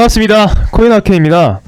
반갑습니다. 코인아케입니다.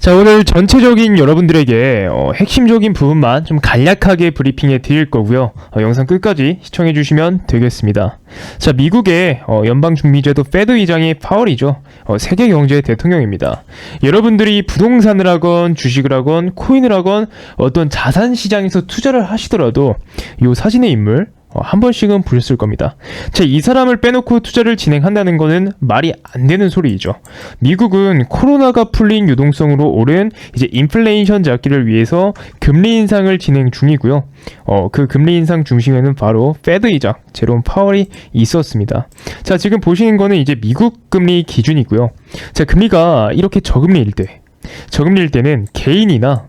자, 오늘 전체적인 여러분들에게 어, 핵심적인 부분만 좀 간략하게 브리핑해 드릴 거고요. 어, 영상 끝까지 시청해 주시면 되겠습니다. 자, 미국의 어, 연방준비제도 페드 의장이 파월이죠. 어, 세계 경제 대통령입니다. 여러분들이 부동산을 하건 주식을 하건 코인을 하건 어떤 자산 시장에서 투자를 하시더라도 이 사진의 인물 어, 한 번씩은 보셨을 겁니다. 자, 이 사람을 빼놓고 투자를 진행한다는 것은 말이 안 되는 소리이죠. 미국은 코로나가 풀린 유동성으로 오른 이제 인플레이션 잡기를 위해서 금리 인상을 진행 중이고요. 어, 그 금리 인상 중심에는 바로 의장 제롬 파월이 있었습니다. 자, 지금 보시는 거는 이제 미국 금리 기준이고요. 자, 금리가 이렇게 저금리일 때, 저금리일 때는 개인이나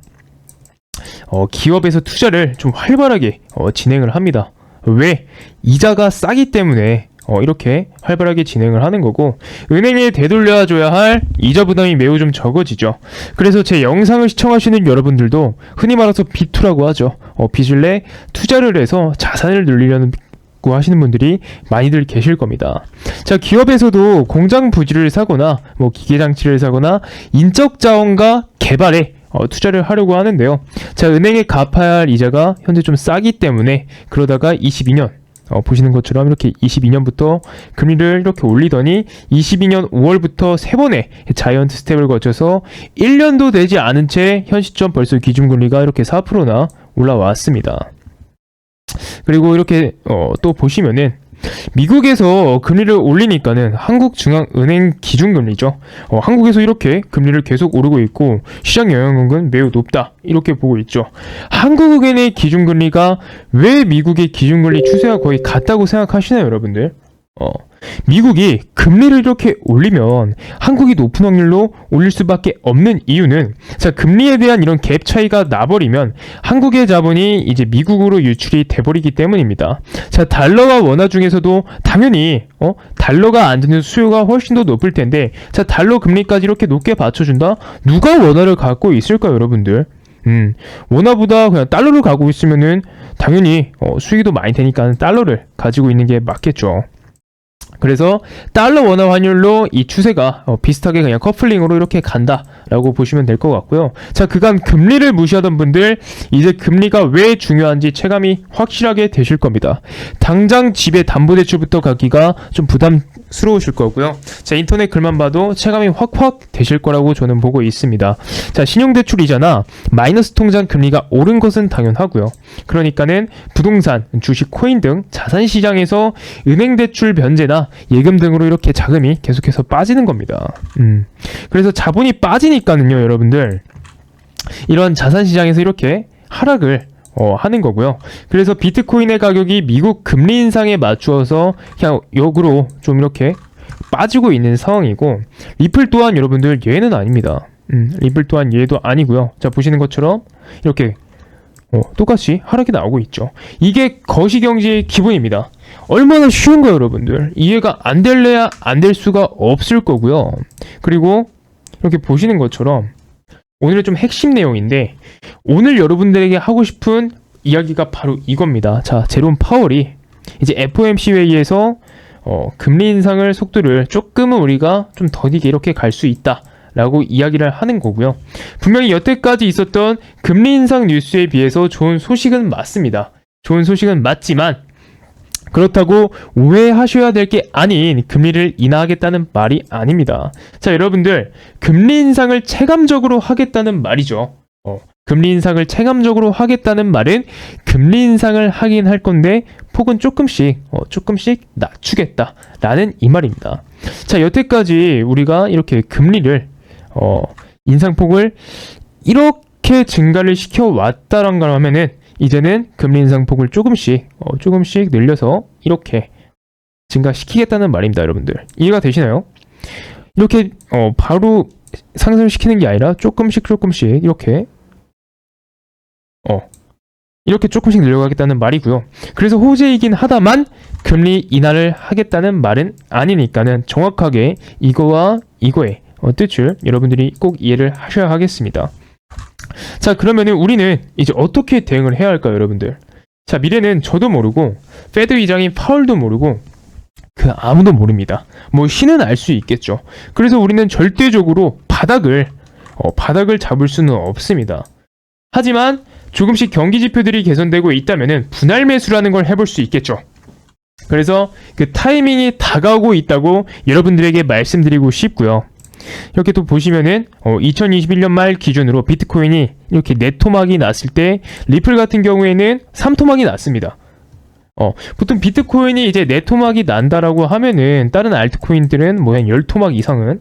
어, 기업에서 투자를 좀 활발하게 어, 진행을 합니다. 왜? 이자가 싸기 때문에 어, 이렇게 활발하게 진행을 하는 거고 은행에 되돌려줘야 할 이자 부담이 매우 좀 적어지죠. 그래서 제 영상을 시청하시는 여러분들도 흔히 말해서 비투라고 하죠. 어, 빚을 내 투자를 해서 자산을 늘리려는 고 하시는 분들이 많이들 계실 겁니다. 자, 기업에서도 공장 부지를 사거나 뭐 기계 장치를 사거나 인적 자원과 개발에 어, 투자를 하려고 하는데요. 자, 은행에 갚아야 할 이자가 현재 좀 싸기 때문에 그러다가 22년 어, 보시는 것처럼 이렇게 22년부터 금리를 이렇게 올리더니 22년 5월부터 세 번의 자이언트 스텝을 거쳐서 1년도 되지 않은 채 현 시점 벌써 기준금리가 이렇게 4%나 올라왔습니다. 그리고 이렇게 어, 또 보시면은 미국에서 금리를 올리니까는 한국중앙은행 기준금리죠. 어, 한국에서 이렇게 금리를 계속 오르고 있고 시장 영향력은 매우 높다 이렇게 보고 있죠. 한국은행의 기준금리가 왜 미국의 기준금리 추세와 거의 같다고 생각하시나요, 여러분들? 어, 미국이 금리를 이렇게 올리면 한국이 높은 확률로 올릴 수밖에 없는 이유는 자 금리에 대한 이런 갭 차이가 나버리면 한국의 자본이 이제 미국으로 유출이 돼버리기 때문입니다. 자 달러와 원화 중에서도 당연히 어 달러가 안 드는 수요가 훨씬 더 높을 텐데 자 달러 금리까지 이렇게 높게 받쳐준다 누가 원화를 갖고 있을까요, 여러분들? 음, 원화보다 그냥 달러를 가고 있으면은 당연히 어, 수익이 더 많이 되니까 달러를 가지고 있는 게 맞겠죠. 그래서 달러 원화 환율로 이 추세가 어, 비슷하게 그냥 커플링으로 이렇게 간다라고 보시면 될 것 같고요. 자, 그간 금리를 무시하던 분들 이제 금리가 왜 중요한지 체감이 확실하게 되실 겁니다. 당장 집에 담보대출부터 가기가 좀 부담 스러우실 거고요. 자, 인터넷 글만 봐도 체감이 확확 되실 거라고 저는 보고 있습니다. 자, 신용대출이잖아. 마이너스 통장 금리가 오른 것은 당연하고요. 그러니까는 부동산, 주식, 코인 등 자산 시장에서 은행 대출 변제나 예금 등으로 이렇게 자금이 계속해서 빠지는 겁니다. 음. 그래서 자본이 빠지니까는요, 여러분들. 이런 자산 시장에서 이렇게 하락을 어, 하는 거고요. 그래서 비트코인의 가격이 미국 금리 인상에 맞추어서 그냥 역으로 좀 이렇게 빠지고 있는 상황이고 리플 또한 여러분들 예는 아닙니다. 음, 리플 또한 예도 아니고요. 자 보시는 것처럼 이렇게 어, 똑같이 하락이 나오고 있죠. 이게 거시경제의 기본입니다. 얼마나 쉬운가요, 여러분들? 이해가 안 될래야 안 될 수가 없을 거고요. 그리고 이렇게 보시는 것처럼 오늘의 좀 핵심 내용인데 오늘 여러분들에게 하고 싶은 이야기가 바로 이겁니다. 자, 제롬 파월이 이제 FOMC 회의에서 어, 금리 인상을 속도를 조금은 우리가 좀 더디게 이렇게 갈 수 있다. 라고 이야기를 하는 거고요. 분명히 여태까지 있었던 금리 인상 뉴스에 비해서 좋은 소식은 맞습니다. 좋은 소식은 맞지만 그렇다고 오해하셔야 될 게 아닌 금리를 인하하겠다는 말이 아닙니다. 자, 여러분들 금리 인상을 체감적으로 하겠다는 말이죠. 어, 금리 인상을 체감적으로 하겠다는 말은 금리 인상을 하긴 할 건데 폭은 조금씩 어, 조금씩 낮추겠다라는 이 말입니다. 자, 여태까지 우리가 이렇게 금리를 어, 인상폭을 이렇게 증가를 시켜 왔다란 걸 하면은 이제는 금리 인상 폭을 조금씩 어, 조금씩 늘려서 이렇게 증가시키겠다는 말입니다, 여러분들. 이해가 되시나요? 이렇게 어, 바로 상승을 시키는 게 아니라 조금씩 조금씩 이렇게 어 이렇게 조금씩 늘려가겠다는 말이고요. 그래서 호재이긴 하다만 금리 인하를 하겠다는 말은 아니니까는 정확하게 이거와 이거의 어, 뜻을 여러분들이 꼭 이해를 하셔야 하겠습니다. 자, 그러면은 우리는 이제 어떻게 대응을 해야 할까요, 여러분들? 자, 미래는 저도 모르고, 페드 의장인 파월도 모르고, 그 아무도 모릅니다. 뭐 신은 알 수 있겠죠. 그래서 우리는 절대적으로 바닥을 어, 바닥을 잡을 수는 없습니다. 하지만 조금씩 경기 지표들이 개선되고 있다면은 분할 매수라는 걸 해볼 수 있겠죠. 그래서 그 타이밍이 다가오고 있다고 여러분들에게 말씀드리고 싶고요. 이렇게 또 보시면은 어, 2021년 말 기준으로 비트코인이 이렇게 네 토막이 났을 때 리플 같은 경우에는 3토막이 났습니다. 어, 보통 비트코인이 이제 네 토막이 난다라고 하면은 다른 알트코인들은 뭐 한 10토막 이상은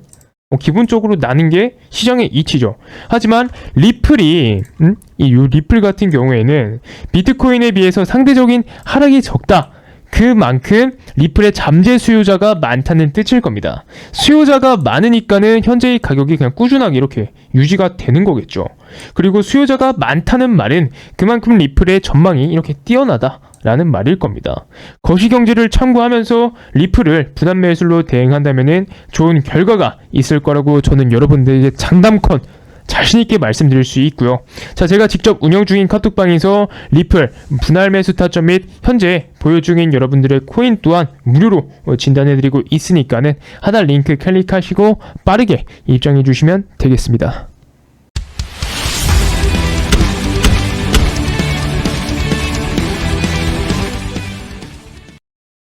어, 기본적으로 나는 게 시장의 이치죠. 하지만 리플이 음? 이요 리플 같은 경우에는 비트코인에 비해서 상대적인 하락이 적다. 그만큼 리플의 잠재 수요자가 많다는 뜻일 겁니다. 수요자가 많으니까는 현재의 가격이 그냥 꾸준하게 이렇게 유지가 되는 거겠죠. 그리고 수요자가 많다는 말은 그만큼 리플의 전망이 이렇게 뛰어나다. 라는 말일 겁니다. 거시경제를 참고하면서 리플을 분할 매수로 대응한다면 좋은 결과가 있을 거라고 저는 여러분들에게 장담컨 자신있게 말씀드릴 수 있고요. 자, 제가 직접 운영 중인 카톡방에서 리플 분할 매수 타점 및 현재 보유 중인 여러분들의 코인 또한 무료로 어, 진단해드리고 있으니까는 하단 링크 클릭하시고 빠르게 입장해 주시면 되겠습니다.